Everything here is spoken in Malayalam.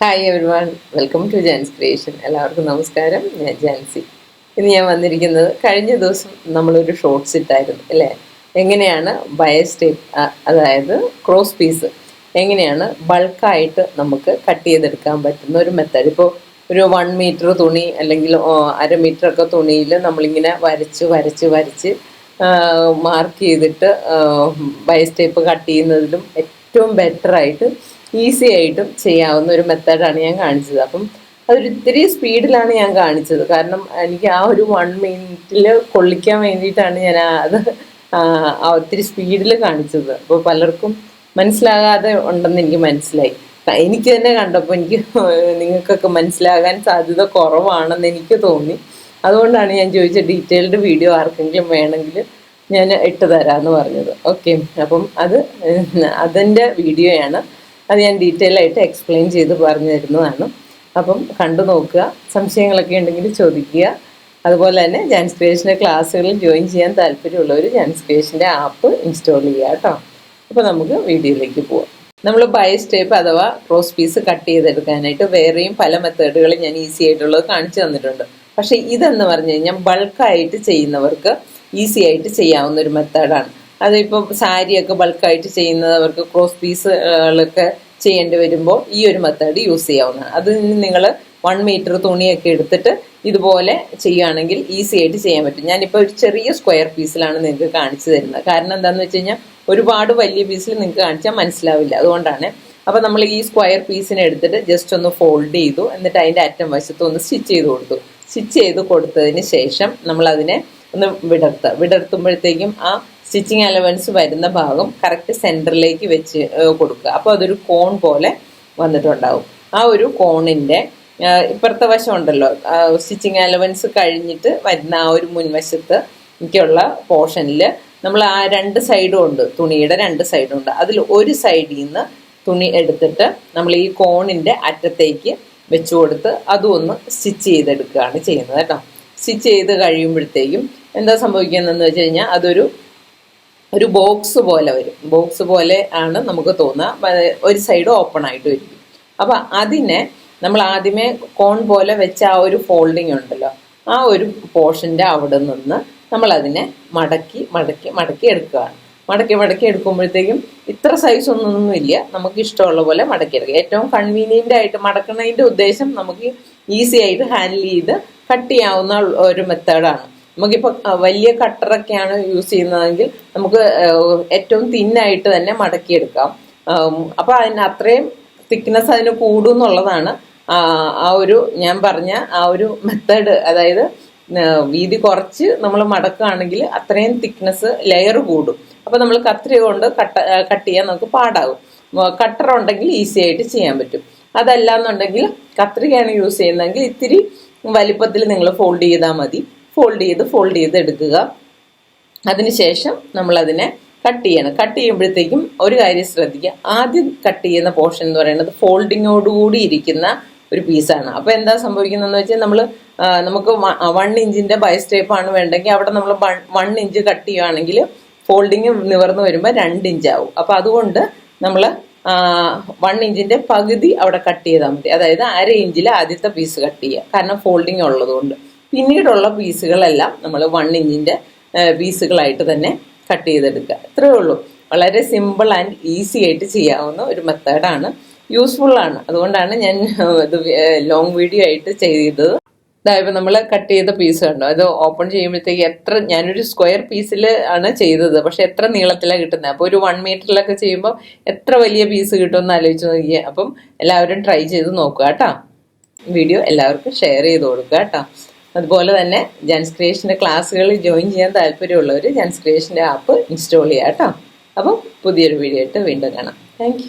Hi everyone welcome to Jan's creation എല്ലാവർക്കും നമസ്കാരം. ഞാൻ ജാൻസി. ഇന്ന് ഞാൻ വന്നിരിക്കുന്നത് കഴിഞ്ഞ ദിവസം നമ്മളൊരു ഷോർട്ട്സ് ഇട്ടായിരുന്നു അല്ലേ? എങ്ങനെയാണ് ബയസ്റ്റേപ്പ് അതായത് ക്രോസ് പീസ് എങ്ങനെയാണ് ബൾക്കായിട്ട് നമുക്ക് കട്ട് ചെയ്തെടുക്കാൻ പറ്റുന്ന ഒരു മെത്തേഡ് ഇപ്പോൾ ഒരു വൺ മീറ്റർ തുണി അല്ലെങ്കിൽ അര മീറ്റർ ഒക്കെ തുണിയിൽ നമ്മളിങ്ങനെ വരച്ച് വരച്ച് വരച്ച് മാർക്ക് ചെയ്തിട്ട് ബയസ്റ്റേപ്പ് കട്ട് ചെയ്യുന്നതിലും ഏറ്റവും ബെറ്റർ ആയിട്ട് ഈസി ആയിട്ടും ചെയ്യാവുന്ന ഒരു മെത്തേഡാണ് ഞാൻ കാണിച്ചത്. അപ്പം അതൊരിത്തിരി സ്പീഡിലാണ് ഞാൻ കാണിച്ചത്. കാരണം എനിക്ക് ആ ഒരു വൺ മിനിറ്റിൽ കൊള്ളിക്കാൻ വേണ്ടിയിട്ടാണ് ഞാൻ അത് ഒത്തിരി സ്പീഡിൽ കാണിച്ചത്. അപ്പോൾ പലർക്കും മനസ്സിലാകാതെ ഉണ്ടെന്ന് എനിക്ക് മനസ്സിലായി. എനിക്ക് തന്നെ കണ്ടപ്പോൾ എനിക്ക് നിങ്ങൾക്കൊക്കെ മനസ്സിലാകാൻ സാധ്യത കുറവാണെന്ന് എനിക്ക് തോന്നി. അതുകൊണ്ടാണ് ഞാൻ ചോദിച്ച ഡീറ്റെയിൽഡ് വീഡിയോ ആർക്കെങ്കിലും വേണമെങ്കിൽ ഞാൻ ഇട്ട് തരാമെന്ന് പറഞ്ഞത്. ഓക്കെ. അപ്പം അത് അതിന്റെ വീഡിയോയാണ്. അത് ഞാൻ ഡീറ്റെയിൽ ആയിട്ട് എക്സ്പ്ലെയിൻ ചെയ്ത് പറഞ്ഞു തരുന്നതാണ് അപ്പം കണ്ടു നോക്കുക. സംശയങ്ങളൊക്കെ ഉണ്ടെങ്കിൽ ചോദിക്കുക. അതുപോലെ തന്നെ ജാൻസ് ക്രിയേഷന്റെ ക്ലാസ്സുകളിൽ ജോയിൻ ചെയ്യാൻ താല്പര്യമുള്ളവർ ജാൻസ് ക്രിയേഷന്റെ ആപ്പ് ഇൻസ്റ്റാൾ ചെയ്യുക കേട്ടോ. അപ്പോൾ നമുക്ക് വീഡിയോയിലേക്ക് പോവാം. നമ്മൾ ബൈ സ്റ്റേപ്പ് അഥവാ റോസ് പീസ് കട്ട് ചെയ്തെടുക്കാനായിട്ട് വേറെയും പല മെത്തേഡുകൾ ഞാൻ ഈസി ആയിട്ടുള്ളത് കാണിച്ചു തന്നിട്ടുണ്ട്. പക്ഷേ ഇതെന്ന് പറഞ്ഞു കഴിഞ്ഞാൽ ബൾക്കായിട്ട് ചെയ്യുന്നവർക്ക് ഈസി ആയിട്ട് ചെയ്യാവുന്ന ഒരു മെത്തേഡാണ് അതിപ്പോൾ സാരിയൊക്കെ ബൾക്കായിട്ട് ചെയ്യുന്നത് അവർക്ക് ക്രോസ് പീസുകളൊക്കെ ചെയ്യേണ്ടി വരുമ്പോൾ ഈ ഒരു മെത്തേഡ് യൂസ് ചെയ്യാവുന്നതാണ്. അത് നിങ്ങൾ വൺ മീറ്റർ തുണിയൊക്കെ എടുത്തിട്ട് ഇതുപോലെ ചെയ്യുകയാണെങ്കിൽ ഈസി ആയിട്ട് ചെയ്യാൻ പറ്റും. ഞാനിപ്പോൾ ഒരു ചെറിയ സ്ക്വയർ പീസിലാണ് നിങ്ങൾക്ക് കാണിച്ചു തരുന്നത്. കാരണം എന്താണെന്ന് വെച്ച് കഴിഞ്ഞാൽ ഒരുപാട് വലിയ പീസിൽ നിങ്ങൾക്ക് കാണിച്ചാൽ മനസ്സിലാവില്ല. അതുകൊണ്ടാണ്. അപ്പോൾ നമ്മൾ ഈ സ്ക്വയർ പീസിനെ എടുത്തിട്ട് ജസ്റ്റ് ഒന്ന് ഫോൾഡ് ചെയ്തു. എന്നിട്ട് അതിന്റെ അറ്റം വശത്ത് ഒന്ന് സ്റ്റിച്ച് ചെയ്ത് കൊടുത്തു. സ്റ്റിച്ച് ചെയ്ത് കൊടുത്തതിന് ശേഷം നമ്മൾ അതിനെ ഒന്ന് വിടർത്തുക വിടർത്തുമ്പോഴത്തേക്കും ആ സ്റ്റിച്ചിങ് അലവൻസ് വരുന്ന ഭാഗം കറക്റ്റ് സെന്ററിലേക്ക് വെച്ച് കൊടുക്കുക. അപ്പോൾ അതൊരു കോൺ പോലെ വന്നിട്ടുണ്ടാവും. ആ ഒരു കോണിന്റെ ഇപ്പുറത്തെ വശം ഉണ്ടല്ലോ. സ്റ്റിച്ചിങ് അലവൻസ് കഴിഞ്ഞിട്ട് വരുന്ന ആ ഒരു മുൻവശത്ത് എനിക്കുള്ള പോർഷനിൽ നമ്മൾ ആ രണ്ട് സൈഡും ഉണ്ട്. തുണിയുടെ രണ്ട് സൈഡും ഉണ്ട്. അതിൽ ഒരു സൈഡിൽ നിന്ന് തുണി എടുത്തിട്ട് നമ്മൾ ഈ കോണിന്റെ അറ്റത്തേക്ക് വെച്ചു കൊടുത്ത് അതും ഒന്ന് സ്റ്റിച്ച് ചെയ്തെടുക്കുകയാണ് ചെയ്യുന്നത് കേട്ടോ. സ്റ്റിച്ച് ചെയ്ത് കഴിയുമ്പോഴത്തേക്കും എന്താ സംഭവിക്കുന്നതെന്ന് വെച്ച് കഴിഞ്ഞാൽ അതൊരു ഒരു ബോക്സ് പോലെ വരും. ബോക്സ് പോലെ ആണ് നമുക്ക് തോന്നുക. ഒരു സൈഡ് ഓപ്പൺ ആയിട്ട് വരും. അപ്പൊ അതിനെ നമ്മൾ ആദ്യമേ കോൺ പോലെ വെച്ച ആ ഒരു ഫോൾഡിങ് ഉണ്ടല്ലോ ആ ഒരു പോർഷന്റെ അവിടെ നിന്ന് നമ്മൾ അതിനെ മടക്കി മടക്കി മടക്കി എടുക്കുകയാണ്. മടക്കി മടക്കി എടുക്കുമ്പോഴത്തേക്കും ഇത്ര സൈസ് ഒന്നൊന്നും ഇല്ല. നമുക്ക് ഇഷ്ടമുള്ള പോലെ മടക്കി എടുക്കുക ഏറ്റവും കൺവീനിയന്റ് ആയിട്ട് മടക്കുന്നതിന്റെ ഉദ്ദേശം നമുക്ക് ഈസി ആയിട്ട് ഹാൻഡിൽ ചെയ്ത് കട്ട് ചെയ്യാവുന്ന ഒരു മെത്തേഡാണ് നമുക്കിപ്പോൾ വലിയ കട്ടറൊക്കെയാണ് യൂസ് ചെയ്യുന്നതെങ്കിൽ നമുക്ക് ഏറ്റവും തിന്നായിട്ട് തന്നെ മടക്കിയെടുക്കാം. അപ്പോൾ അതിന് അത്രയും തിക്നെസ് അതിന് കൂടും എന്നുള്ളതാണ് ആ ഒരു ഞാൻ പറഞ്ഞ ആ ഒരു മെത്തേഡ്. അതായത് വീതി കുറച്ച് നമ്മൾ മടക്കുകയാണെങ്കിൽ അത്രയും തിക്നെസ് ലെയർ കൂടും. അപ്പോൾ നമ്മൾ കത്രിക കൊണ്ട് കട്ട കട്ട് ചെയ്യാൻ നമുക്ക് പാടാകും. കട്ടർ ഉണ്ടെങ്കിൽ ഈസി ആയിട്ട് ചെയ്യാൻ പറ്റും. അതല്ല എന്നുണ്ടെങ്കിൽ കത്രികയാണ് യൂസ് ചെയ്യുന്നതെങ്കിൽ ഇത്തിരി വലിപ്പത്തിൽ നിങ്ങൾ ഫോൾഡ് ചെയ്താൽ മതി. ഫോൾഡ് ചെയ്ത് ഫോൾഡ് ചെയ്ത് എടുക്കുക. അതിനുശേഷം നമ്മൾ അതിനെ കട്ട് ചെയ്യണം. കട്ട് ചെയ്യുമ്പോഴത്തേക്കും ഒരു കാര്യം ശ്രദ്ധിക്കുക. ആദ്യം കട്ട് ചെയ്യുന്ന പോർഷൻ എന്ന് പറയുന്നത് ഫോൾഡിങ്ങോടുകൂടി ഇരിക്കുന്ന ഒരു പീസാണ് അപ്പോൾ എന്താ സംഭവിക്കുന്നതെന്ന് വെച്ചാൽ നമ്മൾ നമുക്ക് വൺ ഇഞ്ചിന്റെ ബൈസ്റ്റേപ്പ് ആണ് വേണ്ടെങ്കിൽ അവിടെ നമ്മൾ വൺ ഇഞ്ച് കട്ട് ചെയ്യുകയാണെങ്കിൽ ഫോൾഡിങ് നിവർന്ന് വരുമ്പോൾ രണ്ട് ഇഞ്ച് ആവും. അപ്പോൾ അതുകൊണ്ട് നമ്മൾ വൺ ഇഞ്ചിന്റെ പകുതി അവിടെ കട്ട് ചെയ്താൽ മതി. അതായത് അര ഇഞ്ചിൽ ആദ്യത്തെ പീസ് കട്ട് ചെയ്യുക. കാരണം ഫോൾഡിങ് ഉള്ളതുകൊണ്ട്. പിന്നീടുള്ള പീസുകളെല്ലാം നമ്മൾ വൺ ഇഞ്ചിന്റെ പീസുകളായിട്ട് തന്നെ കട്ട് ചെയ്തെടുക്കുക. ഇത്രയേ ഉള്ളൂ. വളരെ സിമ്പിൾ ആൻഡ് ഈസി ആയിട്ട് ചെയ്യാവുന്ന ഒരു മെത്തേഡാണ് യൂസ്ഫുൾ ആണ്. അതുകൊണ്ടാണ് ഞാൻ ഇത് ലോങ് വീഡിയോ ആയിട്ട് ചെയ്തത്. ഇതായപ്പോൾ നമ്മൾ കട്ട് ചെയ്ത പീസ് കണ്ടോ? അത് ഓപ്പൺ ചെയ്യുമ്പോഴത്തേക്ക് എത്ര ഞാനൊരു സ്ക്വയർ പീസിൽ ആണ് ചെയ്തത്. പക്ഷെ എത്ര നീളത്തിലാണ് കിട്ടുന്നത്? അപ്പോൾ ഒരു വൺ മീറ്ററിലൊക്കെ ചെയ്യുമ്പോൾ എത്ര വലിയ പീസ് കിട്ടുമെന്ന് ആലോചിച്ച് നോക്കിയാൽ അപ്പം എല്ലാവരും ട്രൈ ചെയ്ത് നോക്കുക കേട്ടോ. വീഡിയോ എല്ലാവർക്കും ഷെയർ ചെയ്ത് കൊടുക്കുക കേട്ടോ. അതുപോലെ തന്നെ ജൻസ് ക്രിയേഷന്റെ ക്ലാസ്സുകളിൽ ജോയിൻ ചെയ്യാൻ താല്പര്യമുള്ളവർ ജൻസ് ക്രിയേഷന്റെ ആപ്പ് ഇൻസ്റ്റാൾ ചെയ്യാം കേട്ടോ. അപ്പം പുതിയൊരു വീഡിയോ ആയിട്ട് വീണ്ടും കാണാം. താങ്ക്